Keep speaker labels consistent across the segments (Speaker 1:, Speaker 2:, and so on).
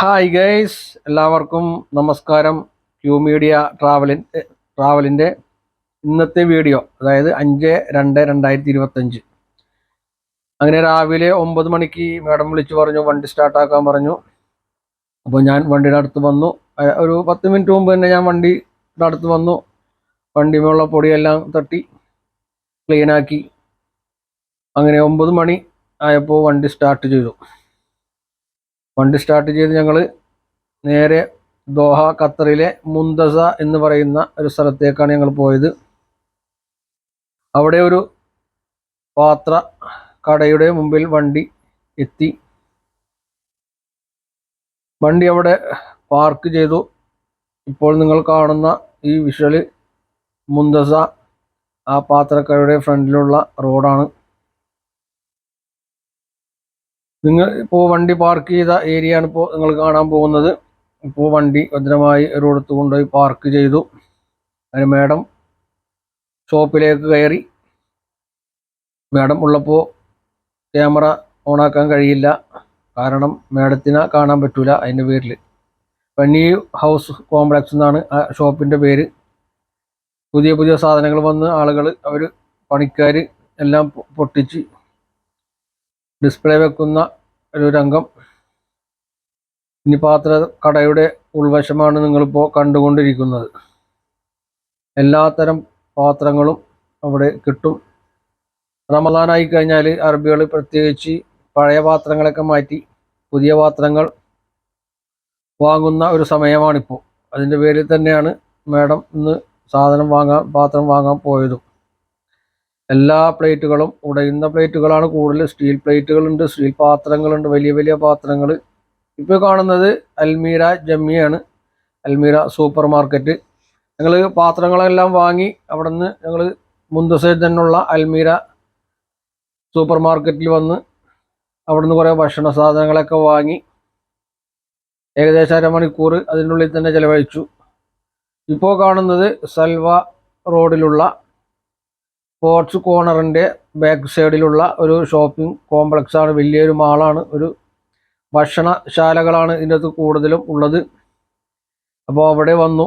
Speaker 1: Hi guys എല്ലാവർക്കും നമസ്കാരം. Q media ട്രാവലിൻ ട്രാവലിന്റെ ഇന്നത്തെ വീഡിയോ അതായത് അഞ്ച് രണ്ട് രണ്ടായിരത്തി ഇരുപത്തഞ്ച് അങ്ങനെ രാവിലെ ഒമ്പത് മണിക്ക് മാഡം വിളിച്ചു പറഞ്ഞു വണ്ടി സ്റ്റാർട്ടാക്കാൻ പറഞ്ഞു. അപ്പോൾ ഞാൻ വണ്ടിയുടെ അടുത്ത് വന്നു. ഒരു പത്ത് മിനിറ്റ് മുമ്പ് തന്നെ ഞാൻ വണ്ടിയുടെ അടുത്ത് വന്നു. വണ്ടിമേലുള്ള പൊടിയെല്ലാം തട്ടി ക്ലീനാക്കി അങ്ങനെ ഒമ്പത് മണി ആയപ്പോൾ വണ്ടി സ്റ്റാർട്ട് ചെയ്തു. വണ്ടി സ്റ്റാർട്ട് ചെയ്ത് ഞങ്ങൾ നേരെ ദോഹ ഖത്തറിലെ മുന്തസ എന്ന് പറയുന്ന ഒരു സ്ഥലത്തേക്കാണ് ഞങ്ങൾ പോയത്. അവിടെ ഒരു പാത്ര കടയുടെ മുമ്പിൽ വണ്ടി എത്തി. വണ്ടി അവിടെ പാർക്ക് ചെയ്തു. ഇപ്പോൾ നിങ്ങൾ കാണുന്ന ഈ വിഷ്വൽ മുന്തസ ആ പാത്രക്കടയുടെ ഫ്രണ്ടിലുള്ള റോഡാണ് നിങ്ങൾ ഇപ്പോൾ വണ്ടി പാർക്ക് ചെയ്ത ഏരിയ ആണ് ഇപ്പോൾ നിങ്ങൾ കാണാൻ പോകുന്നത്. ഇപ്പോൾ വണ്ടി ഭദ്രമായി ഒരിടത്ത് കൊണ്ടുപോയി പാർക്ക് ചെയ്തു. അതിന് മാഡം ഷോപ്പിലേക്ക് കയറി. മാഡം ഉള്ളപ്പോൾ ക്യാമറ ഓണാക്കാൻ കഴിയില്ല. കാരണം മാഡത്തിനെ കാണാൻ പറ്റൂല അതിന്റെ പേരിൽ വണ്ണി ഹൗസ് കോംപ്ലക്സ് എന്നാണ് ആ ഷോപ്പിന്റെ പേര്. പുതിയ പുതിയ സാധനങ്ങൾ വന്ന് ആളുകൾ അവർ പണിക്കാർ എല്ലാം പൊട്ടിച്ച് ഡിസ്പ്ലേ വെക്കുന്ന ഒരു രംഗം ഇനി പാത്ര കടയുടെ ഉൾവശമാണ് നിങ്ങളിപ്പോൾ കണ്ടുകൊണ്ടിരിക്കുന്നത്. എല്ലാത്തരം പാത്രങ്ങളും അവിടെ കിട്ടും. റമദാനായി കഴിഞ്ഞാൽ അറബികൾ പ്രത്യേകിച്ച് പഴയ പാത്രങ്ങളൊക്കെ മാറ്റി പുതിയ പാത്രങ്ങൾ വാങ്ങുന്ന ഒരു സമയമാണിപ്പോൾ അതിന്റെ പേരിൽ തന്നെയാണ് മാഡം ഇന്ന് സാധനം വാങ്ങാൻ പാത്രം വാങ്ങാൻ പോയതും. എല്ലാ പ്ലേറ്റുകളും ഉടയുന്ന പ്ലേറ്റുകളാണ് കൂടുതൽ. സ്റ്റീൽ പ്ലേറ്റുകളുണ്ട് സ്റ്റീൽ പാത്രങ്ങളുണ്ട് വലിയ വലിയ പാത്രങ്ങൾ ഇപ്പോൾ കാണുന്നത് അൽമീര ജമ്മിയാണ്. അൽമീര സൂപ്പർ മാർക്കറ്റ്. ഞങ്ങൾ പാത്രങ്ങളെല്ലാം വാങ്ങി അവിടെ നിന്ന് ഞങ്ങൾ മുന്തസയിൽ തന്നെയുള്ള അൽമീര സൂപ്പർ മാർക്കറ്റിൽ വന്ന് അവിടെ നിന്ന് കുറേ ഭക്ഷണ സാധനങ്ങളൊക്കെ വാങ്ങി ഏകദേശം അരമണിക്കൂർ അതിനുള്ളിൽ തന്നെ ചിലവഴിച്ചു. ഇപ്പോൾ കാണുന്നത് സൽവ റോഡിലുള്ള സ്പോർട്സ് കോർണറിന്റെ ബാക്ക് സൈഡിലുള്ള ഒരു ഷോപ്പിംഗ് കോംപ്ലക്സാണ് വലിയൊരു മാളാണ് ഒരു ഭക്ഷണശാലകളാണ് ഇതിന്റെ അകത്ത് കൂടുതലും ഉള്ളത്. അപ്പോൾ അവിടെ വന്നു.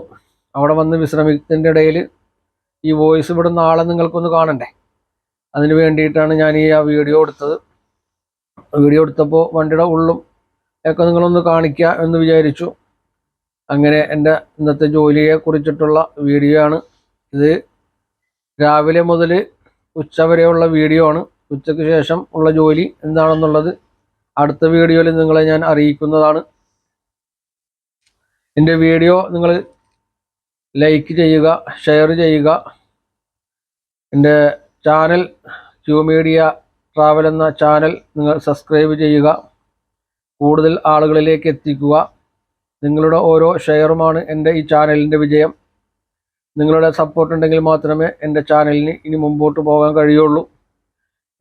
Speaker 1: അവിടെ വന്ന് വിശ്രമിക്കുന്നതിന്റെ ഇടയിൽ ഈ വോയിസ് ഇവിടെ ആളെ നിങ്ങൾക്കൊന്ന് കാണണ്ടേ? അതിന് വേണ്ടിയിട്ടാണ് ഞാൻ ഈ ആ വീഡിയോ എടുത്തത്. വീഡിയോ എടുത്തപ്പോൾ വണ്ടിയുടെ ഉള്ളും ഒക്കെ നിങ്ങളൊന്ന് കാണിക്കുക എന്ന് വിചാരിച്ചു. അങ്ങനെ എന്റെ ഇന്നത്തെ ജോലിയെ കുറിച്ചിട്ടുള്ള വീഡിയോ ആണ് ഇത്. രാവിലെ മുതൽ ഉച്ച വരെയുള്ള വീഡിയോ ആണ്. ഉച്ചയ്ക്ക് ശേഷം ഉള്ള ജോലി എന്താണെന്നുള്ളത് അടുത്ത വീഡിയോയിൽ നിങ്ങളെ ഞാൻ അറിയിക്കുന്നതാണ്. എന്റെ വീഡിയോ നിങ്ങൾ ലൈക്ക് ചെയ്യുക ഷെയർ ചെയ്യുക. എന്റെ ചാനൽ ക്യൂ മീഡിയ ട്രാവൽ എന്ന ചാനൽ നിങ്ങൾ സബ്സ്ക്രൈബ് ചെയ്യുക. കൂടുതൽ ആളുകളിലേക്ക് എത്തിക്കുക. നിങ്ങളുടെ ഓരോ ഷെയറുമാണ് എന്റെ ഈ ചാനലിന്റെ വിജയം. നിങ്ങളുടെ സപ്പോർട്ട് ഉണ്ടെങ്കിൽ മാത്രമേ എന്റെ ചാനലിന് ഇനി മുമ്പോട്ട് പോകാൻ കഴിയുള്ളൂ.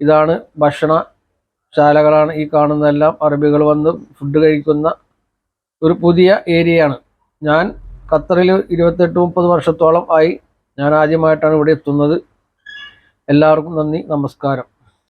Speaker 1: ഇതാണ് ഭക്ഷണ ശാലകളാണ് ഈ കാണുന്നതെല്ലാം. അറബികൾ വന്ന് ഫുഡ് കഴിക്കുന്ന ഒരു പുതിയ ഏരിയയാണ് ഞാൻ ഖത്തറിൽ ഇരുപത്തെട്ട് മുപ്പത് വർഷത്തോളം ആയി. ഞാൻ ആദ്യമായിട്ടാണ് ഇവിടെ എത്തുന്നത്. എല്ലാവർക്കും നന്ദി നമസ്കാരം.